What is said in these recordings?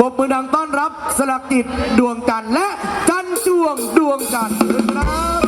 ปรบมือดังต้อนรับสลักจิตดวงจันทร์และจันจวงดวงจันทร์ครับ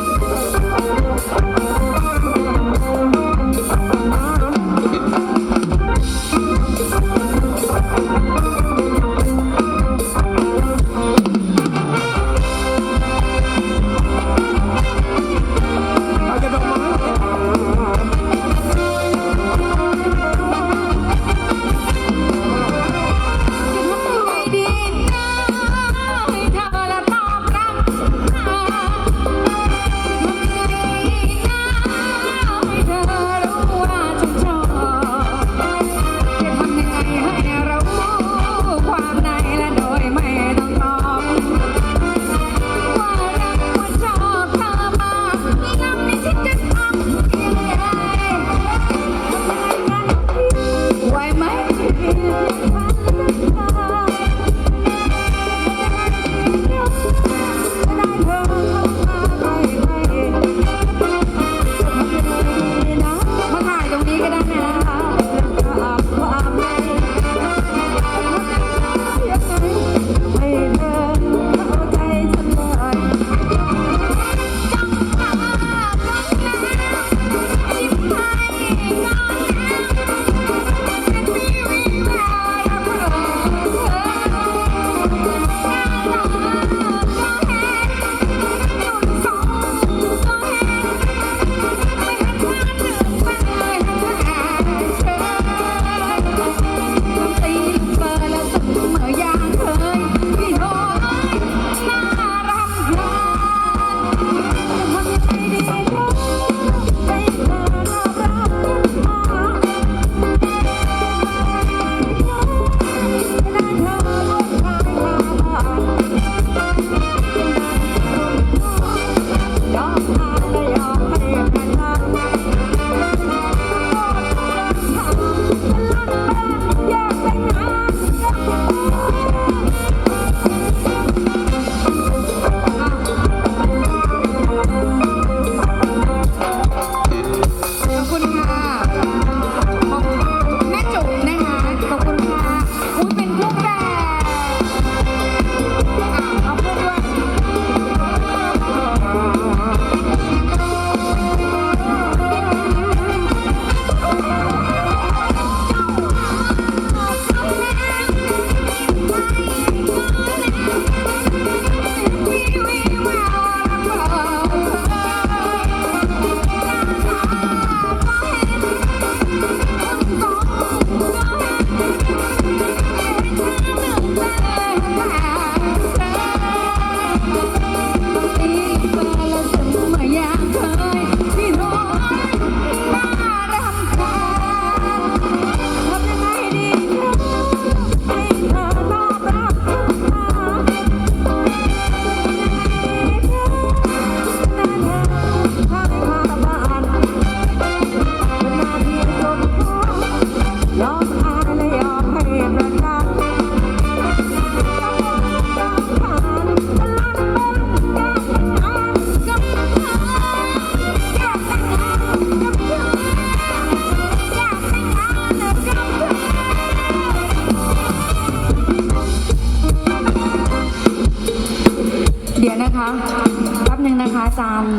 นะคะแป๊บหนึ่งนะคะอาจารย์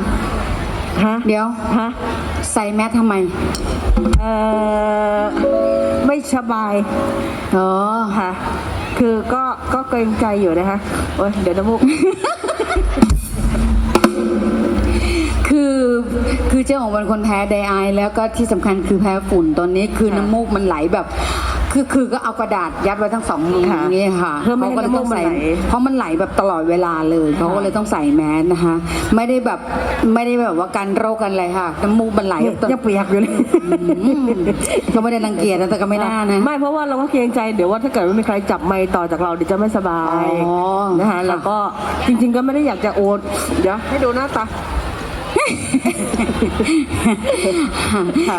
ฮะเดี๋ยว ฮะ ใส่แมสทำไม เอ่อ ไม่สบายเออค่ะ คือก็ ก็เกรงใจอยู่นะคะ โอ้ยเดี๋ยวน้ำมูก คือคือเจ้าของเป็นคนแพ้ไดไอายแล้วก็ที่สำคัญคือแพ้ฝุ่นตอนนี้คือค่ะน้ำมูกมันไหลแบบ คือคือก็เอากระดาษยัดไว้ทั้งสองมือค่ะอย่างนี้ค่ะเพื่อไม่ให้ก็เลยต้องใส่น้ำมูกมันไหล เพราะมันไหลแบบตลอดเวลาเลยเขาก็เลยต้องใส่แมสนะคะ ไม่ได้แบบไม่ได้แบบว่ากันโรคกันอะไรค่ะน้ำมูกมันไหลยังยังเปียกอยู่เลย อืมก็ไม่ได้รังเกียจนะแต่ก็ไม่น่านะ ไม่เพราะว่าเราก็เกรงใจเดี๋ยวว่าถ้าเกิดว่ามีใครจับไมค์ต่อจากเราเดี๋ยวจะไม่สบายอ๋อนะคะค่ะ แล้วก็จริง ๆ ก็ไม่ได้อยากจะโอนเดี๋ยวให้ดูหน้าตาค่ะ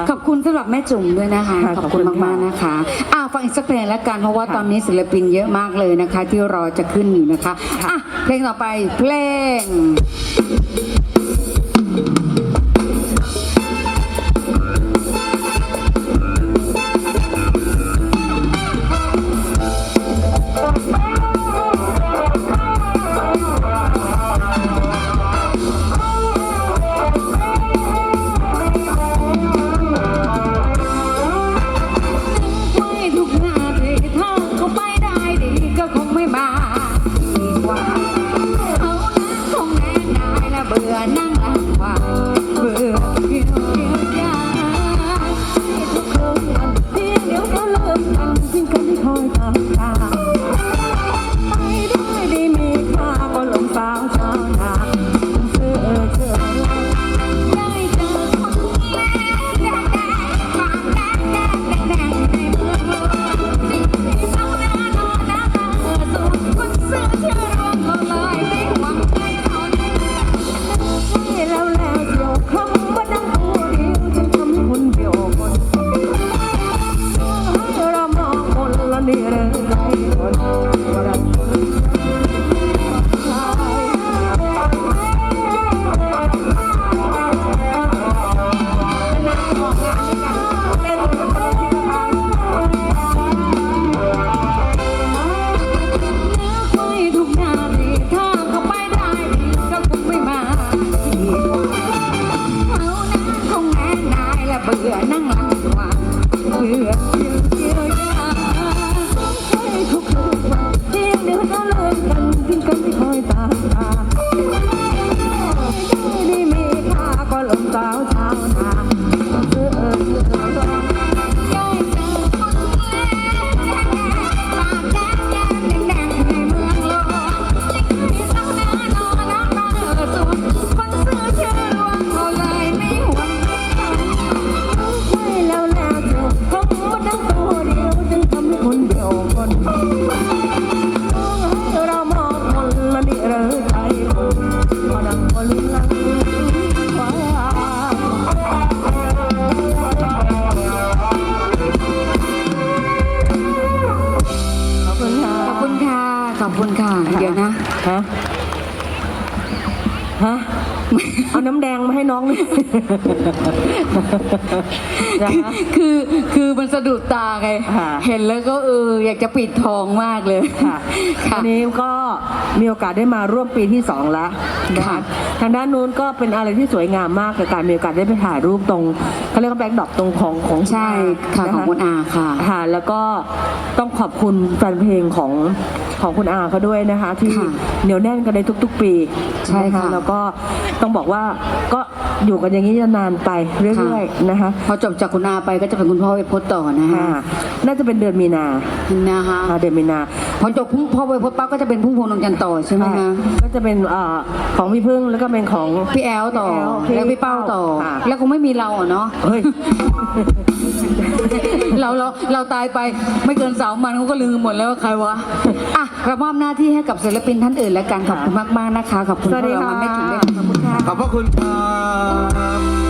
ขอบคุณสำหรับแม่จุ๋มด้วยนะคะ ค่ะขอบขอบคุคุณณมากๆนะคะอ่าฟังอีกสักเพลงแล้วกันเพราะว่าค่ะ ตอนนี้ศิลปินเยอะมากเลยนะคะ ที่รอจะขึ้นอยู่นะคะอะเพลงต่อไปเพลง ก็คงไม่ เอาน้ำแดงมาให้น้องเลยนะคะคือคือมันสะดุดตาไง ค่ะ เห็นแล้วก็เอออยากจะปิดทองมากเลย ค่ะค่ะ วันนี้ก็มีโอกาสได้มาร่วมปีที่สองแล้วนะคะค่ะทางด้านนู้นก็เป็นอะไรที่สวยงามมากกับการมีโอกาสได้ไปถ่ายรูปตรงเขาเรียกว่าแบ็กดรอปตรงของของใช่ค่ะนของคุณอาค่ะ ค่ะ แล้วก็ต้องขอบคุณแฟนเพลงของของคุณอาเขาด้วยนะคะ ที่ค่ะเหนียวแน่นกันในทุก ๆ ปีใช่ค่ะนแล้วก็ต้องบอกว่าก็อยู่กันอย่างนี้นานไปเรื่อยๆนะคะ พอจบจากคุณอาไปก็จะเป็นคุณพ่อไปพจน์ต่อนะค่ะฮะน่าจะเป็นเดือนมีนานะคะค่ะเดือนมีนา พอจบพ่อไปพจน์ปั๊บก็จะเป็นพุ่งพวงดวงจันทร์ต่อใช่ไหมค่ะคะก็จะเป็นเอ่อของพี่พึ่งแล้วก็เป็นของ พี่แอลต่อพี่แอลแล้วพี่เป้าต่อ ค่ะ แล้วคงไม่มีเราอะเนาะ เฮ้ย เราเราเราตายไปไม่เกินสามวันเขาก็ลืมหมดแล้วว่าใครวะ อะเรามอบหน้าที่ให้กับศิลปินท่านอื่นแล้วกันขอบคุณมากๆนะคะขอบคุณสวัสดีพวกเราค่ะมาไม่ถึงเลยขอบคุณค่ะ ขอบพระคุณครับ